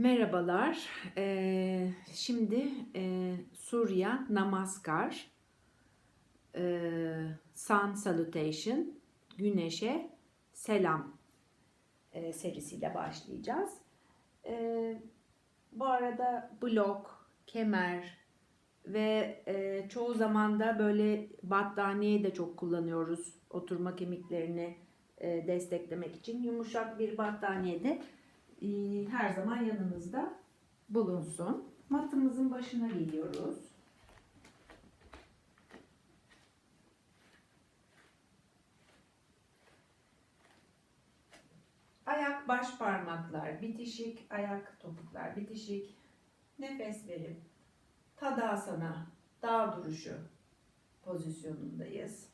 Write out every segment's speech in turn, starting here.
Merhabalar. Ee, şimdi e, Surya Namaskar, e, Sun Salutation, Güneşe Selam e, serisiyle başlayacağız. E, bu arada blok, kemer ve çoğu zaman da böyle battaniye de çok kullanıyoruz oturma kemiklerini desteklemek için. Yumuşak bir battaniye de her zaman yanınızda bulunsun. Matımızın başına geliyoruz. Ayak baş parmaklar bitişik, ayak topuklar bitişik. Nefes verip Tadasana, dağ duruşu pozisyonundayız.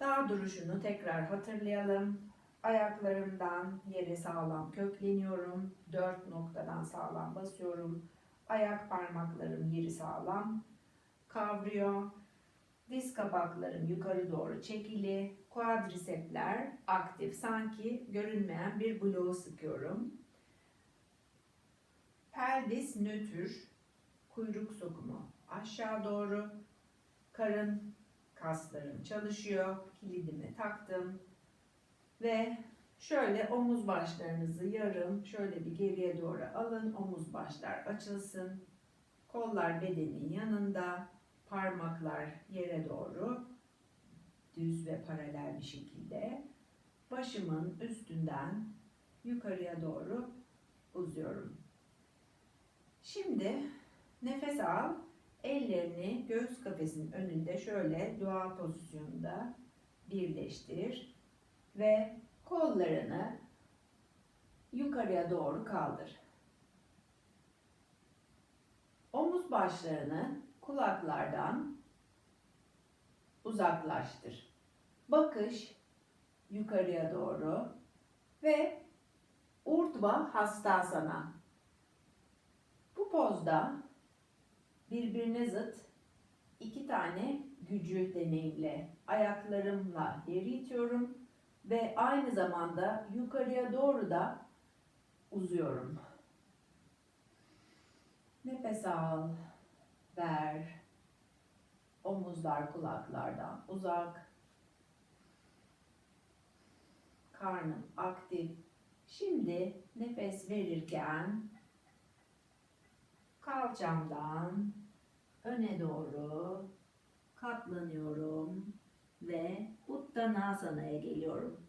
Dağ duruşunu tekrar hatırlayalım. Ayaklarımdan yere sağlam kökleniyorum. Dört noktadan sağlam basıyorum. Ayak parmaklarım yeri sağlam kavruyor. Diz kapaklarım yukarı doğru çekili. Quadricepsler aktif. Sanki görünmeyen bir bloğu sıkıyorum. Pelvis nötr. Kuyruk sokumu aşağı doğru. Karın kaslarım çalışıyor. Kilidimi taktım. Ve şöyle omuz başlarınızı yarım şöyle bir geriye doğru alın. Omuz başlar açılsın. Kollar bedenin yanında. Parmaklar yere doğru düz ve paralel bir şekilde başımın üstünden yukarıya doğru uzuyorum. Şimdi nefes al. Ellerini göğüs kafesinin önünde şöyle dua pozisyonunda birleştir ve kollarını yukarıya doğru kaldır. Omuz başlarını kulaklardan uzaklaştır. Bakış yukarıya doğru ve Urdhva Hastasana. Bu pozda birbirine zıt iki tane gücü deneyimle ayaklarımla yeri itiyorum ve aynı zamanda yukarıya doğru da uzuyorum. Nefes al, ver. Omuzlar kulaklardan uzak. Karnım aktif. Şimdi nefes verirken kalçamdan öne doğru katlanıyorum ve Uttanasana'ya geliyorum.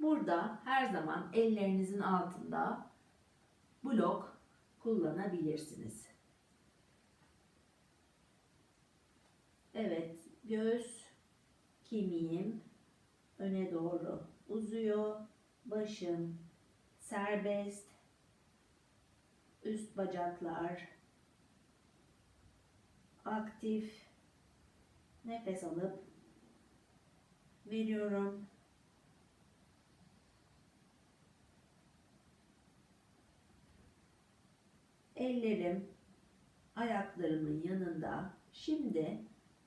Burada her zaman ellerinizin altında blok kullanabilirsiniz. Evet, göğüs kemiğim öne doğru uzuyor. Başım serbest. Üst bacaklar aktif. Nefes alıp veriyorum. Ellerim ayaklarımın yanında. Şimdi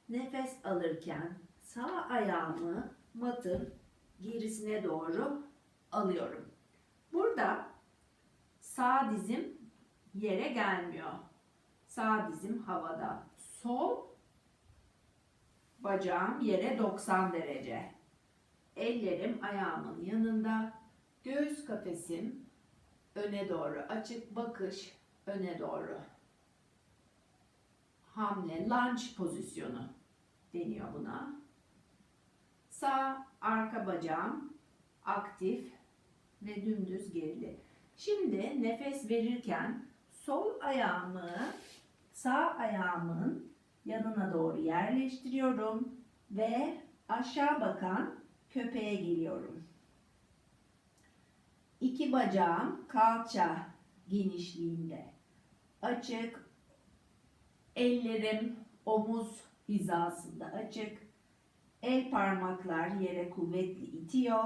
nefes alırken sağ ayağımı matın gerisine doğru alıyorum. Burada sağ dizim yere gelmiyor. Sağ dizim havada. Sol bacağım yere 90 derece. Ellerim ayağımın yanında. Göğüs kafesim öne doğru açık. Bakış öne doğru. Hamle, lunge pozisyonu deniyor buna. Sağ arka bacağım aktif ve dümdüz gerili. Şimdi nefes verirken sol ayağımı sağ ayağımın yanına doğru yerleştiriyorum ve aşağı bakan köpeğe geliyorum. İki bacağım kalça genişliğinde. Açık. Ellerim omuz hizasında açık. El parmaklar yere kuvvetli itiyor.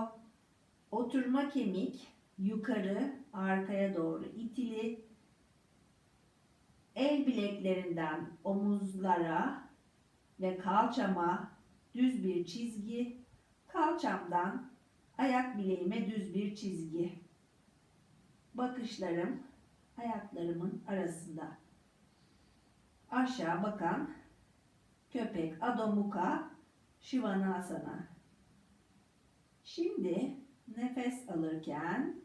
Oturma kemik yukarı arkaya doğru itili. El bileklerinden omuzlara ve kalçama düz bir çizgi. Kalçamdan ayak bileğime düz bir çizgi. bakışlarım ayaklarımın arasında. Aşağı bakan köpek Adho Mukha Shivanasana. Şimdi nefes alırken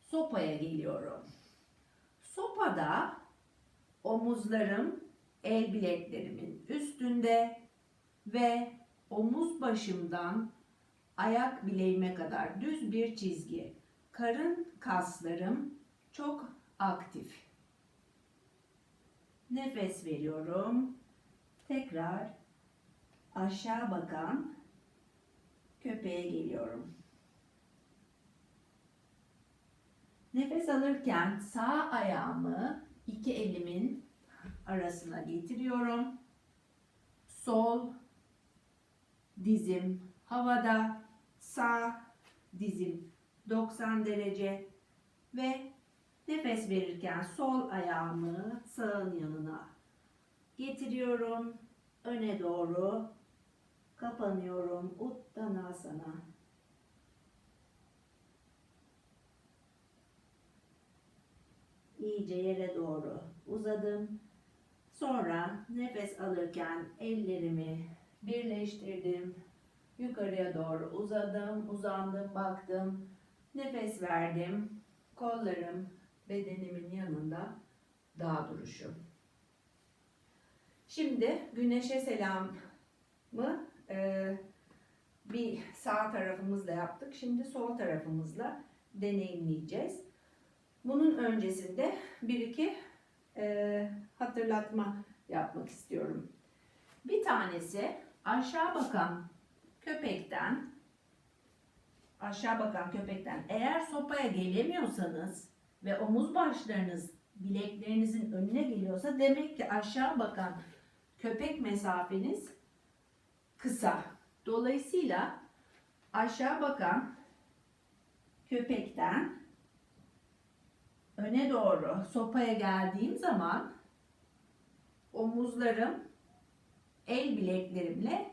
sopaya geliyorum. Sopada omuzlarım el bileklerimin üstünde ve omuz başımdan ayak bileğime kadar düz bir çizgi. Karın kaslarım çok aktif. Nefes veriyorum. Tekrar aşağı bakan köpeğe geliyorum. Nefes alırken sağ ayağımı iki elimin arasına getiriyorum. Sol dizim havada, sağ dizim 90 derece ve nefes verirken sol ayağımı sağın yanına getiriyorum. Öne doğru kapanıyorum. Uttanasana. İyice yere doğru uzadım. Sonra nefes alırken ellerimi birleştirdim. Yukarıya doğru uzadım, uzandım, baktım. Nefes verdim. Kollarım bedenimin yanında dağ duruşu. Şimdi güneşe selamı e, bir sağ tarafımızla yaptık. Şimdi sol tarafımızla deneyimleyeceğiz. Bunun öncesinde bir iki e, hatırlatma yapmak istiyorum. Bir tanesi aşağı bakan köpekten aşağı bakan köpekten eğer sopaya gelemiyorsanız ve omuz başlarınız bileklerinizin önüne geliyorsa demek ki aşağı bakan köpek mesafeniz kısa. Dolayısıyla aşağı bakan köpekten öne doğru sopaya geldiğim zaman omuzlarım el bileklerimle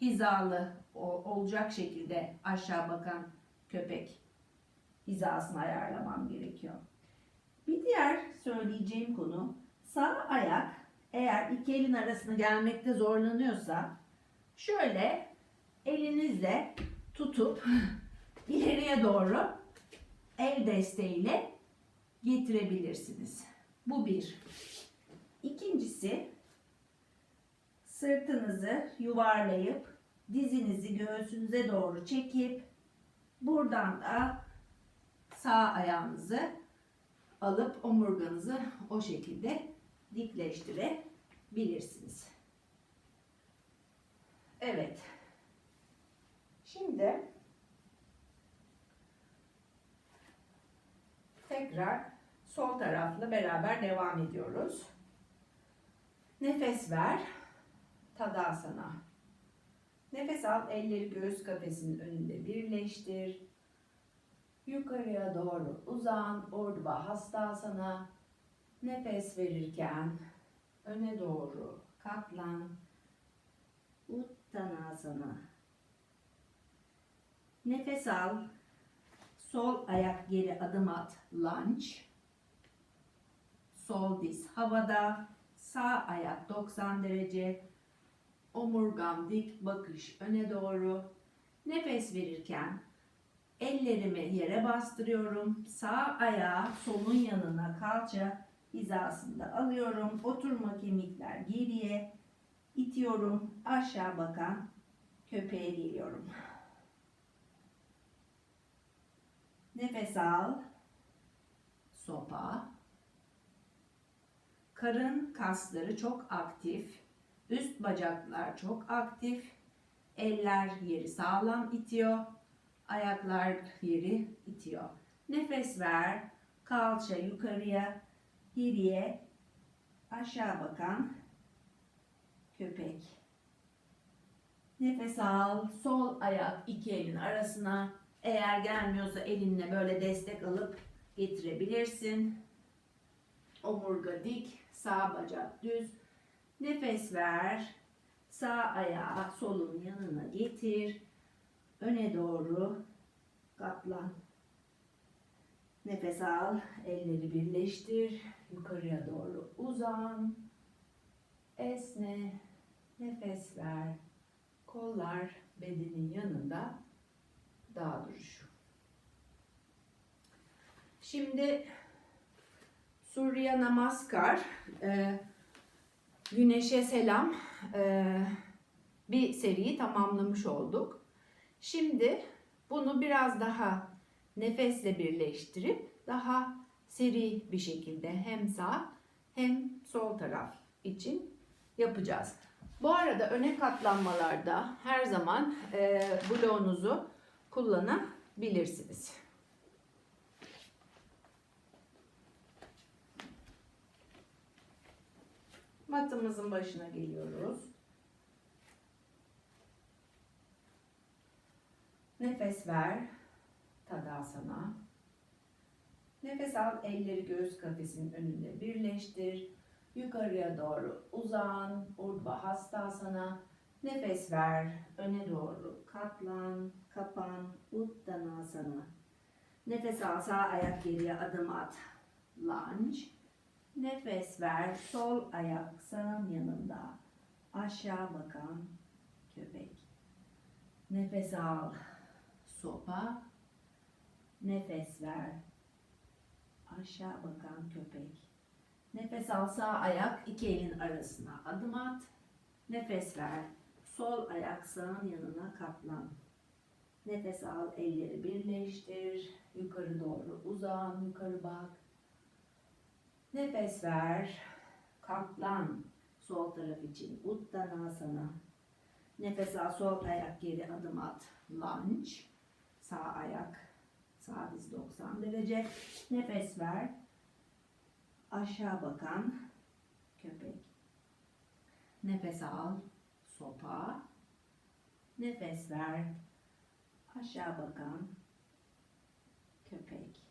hizalı olacak şekilde aşağı bakan köpek hizasını ayarlamam gerekiyor. Bir diğer söyleyeceğim konu sağ ayak eğer iki elin arasına gelmekte zorlanıyorsa şöyle elinizle tutup ileriye doğru el desteğiyle getirebilirsiniz. Bu bir. İkincisi sırtınızı yuvarlayıp dizinizi göğsünüze doğru çekip buradan da sağ ayağınızı alıp omurganızı o şekilde dikleştirebilirsiniz. Evet. Şimdi tekrar sol tarafla beraber devam ediyoruz. Nefes ver. Tadasana. Nefes al, elleri göğüs kafesinin önünde birleştir. Yukarıya doğru uzan, Urdhva Hastasana. Nefes verirken öne doğru katlan. Uttanasana. Nefes al. Sol ayak geri adım at. Lunge. Sol diz havada. Sağ ayak 90 derece. Omurgam dik bakış öne doğru. Nefes verirken ellerimi yere bastırıyorum. Sağ ayağı solun yanına kalça hizasında alıyorum. Oturma kemikler geriye itiyorum. Aşağı bakan köpeğe geliyorum. Nefes al. Sopa. Karın kasları çok aktif. Üst bacaklar çok aktif. Eller yeri sağlam itiyor. Ayaklar yeri itiyor. Nefes ver. Kalça yukarıya, geriye, aşağı bakan köpek. Nefes al. Sol ayak iki elin arasına. Eğer gelmiyorsa elinle böyle destek alıp getirebilirsin. Omurga dik, sağ bacak düz. Nefes ver. Sağ ayağı solun yanına getir. Öne doğru katlan. Nefes al, elleri birleştir, yukarıya doğru uzan. Esne, nefes ver. Kollar bedenin yanında dağ duruşu. Şimdi Surya Namaskar, e, Güneşe Selam e, bir seriyi tamamlamış olduk. Şimdi bunu biraz daha nefesle birleştirip daha seri bir şekilde hem sağ hem sol taraf için yapacağız. Bu arada öne katlanmalarda her zaman e, bloğunuzu kullanabilirsiniz. Matımızın başına geliyoruz. Nefes ver. Tadasana. Nefes al, elleri göğüs kafesinin önünde birleştir. Yukarıya doğru uzan, Urdhva Hastasana. Nefes ver, öne doğru katlan, kapan, Uttanasana. Nefes al, sağ ayak geriye adım at, lunge. Nefes ver, sol ayak sağın yanında, aşağı bakan köpek. Nefes al, sopa. Nefes ver, aşağı bakan köpek. Nefes al sağ ayak iki elin arasına adım at. Nefes ver. Sol ayak sağın yanına katlan. Nefes al elleri birleştir. Yukarı doğru uzan. Yukarı bak. Nefes ver. Katlan. Sol taraf için Uttanasana. Nefes al sol ayak geri adım at. Lunge. Sağ ayak sağ diz 90 derece. Nefes ver aşağı bakan köpek. Nefes al, sopa. Nefes ver, aşağı bakan köpek.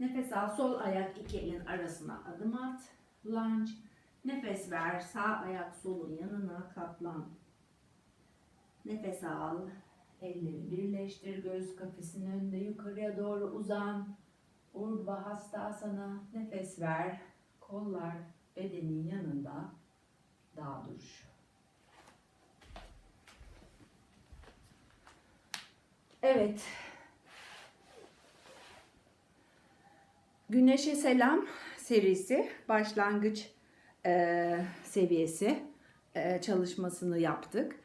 Nefes al, sol ayak iki elin arasına adım at. Lunge. Nefes ver, sağ ayak solun yanına katlan. Nefes al, elleri birleştir, göğüs kafesinin önünde yukarıya doğru uzan. Urdhva Hastasana. Nefes ver, kollar bedenin yanında dağ duruşu. Evet. Güneşe Selam serisi başlangıç e, seviyesi e, çalışmasını yaptık.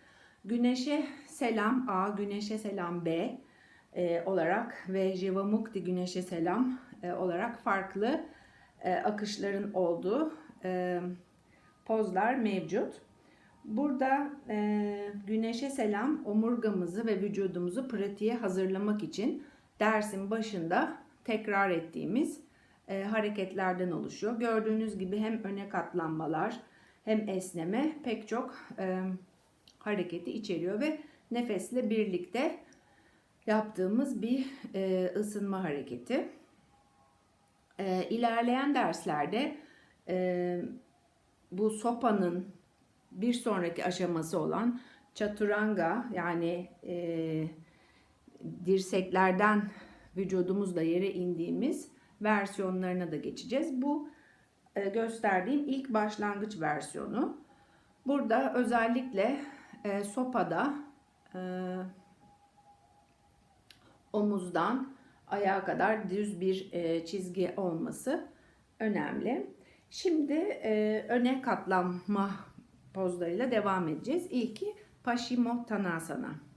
Güneşe Selam A, Güneşe Selam B e, olarak ve Jivamukti Güneşe Selam e, olarak farklı e, akışların olduğu e, pozlar mevcut. Burada e, güneşe selam omurgamızı ve vücudumuzu pratiğe hazırlamak için dersin başında tekrar ettiğimiz e, hareketlerden oluşuyor. Gördüğünüz gibi hem öne katlanmalar hem esneme pek çok e, hareketi içeriyor ve nefesle birlikte yaptığımız bir e, ısınma hareketi. E, ilerleyen derslerde e, bu sopanın bir sonraki aşaması olan chaturanga yani e, dirseklerden vücudumuzla yere indiğimiz versiyonlarına da geçeceğiz. Bu e, gösterdiğim ilk başlangıç versiyonu. Burada özellikle e, sopada e, omuzdan ayağa kadar düz bir çizgi olması önemli. Şimdi öne katlanma pozlarıyla devam edeceğiz. İlki Paschimottanasana.